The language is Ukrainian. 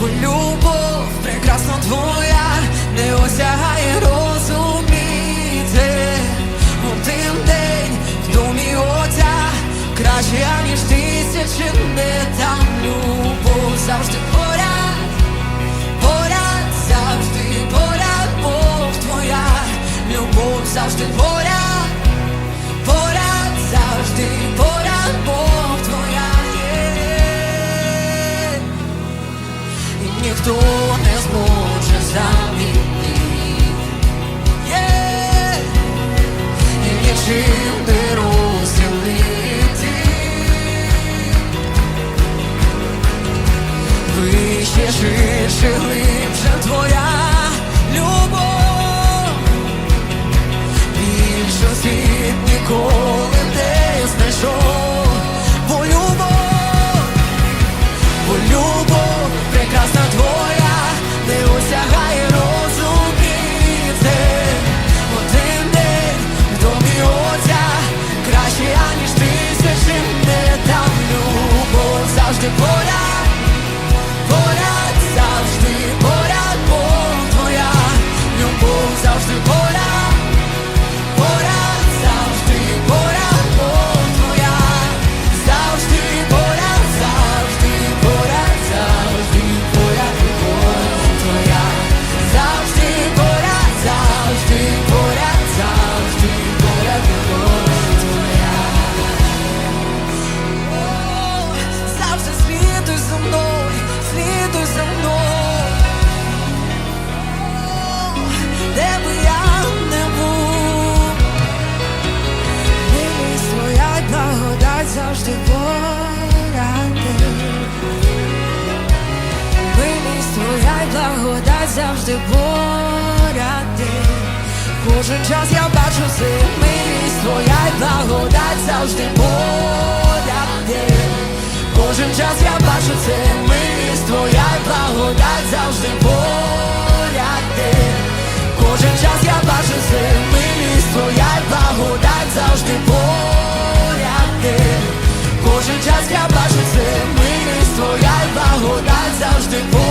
бо любов прекрасно твоя не осягає розуміти. Один день в домі отця, краще, ніж тисячі не там любов. Завжди поряд, поряд, завжди поряд, Бог твоя, любов завжди поряд. завжди поряд. Кожен час я бачу сил, милість твоя й благодать завжди поряд. Кожен час я бачу це, милість твоя й благодать завжди поряд. Кожен час я бачу це, милість твоя й благодать завжди поряд. Кожен час я бачу це, милість твоя й благодать завжди поряд.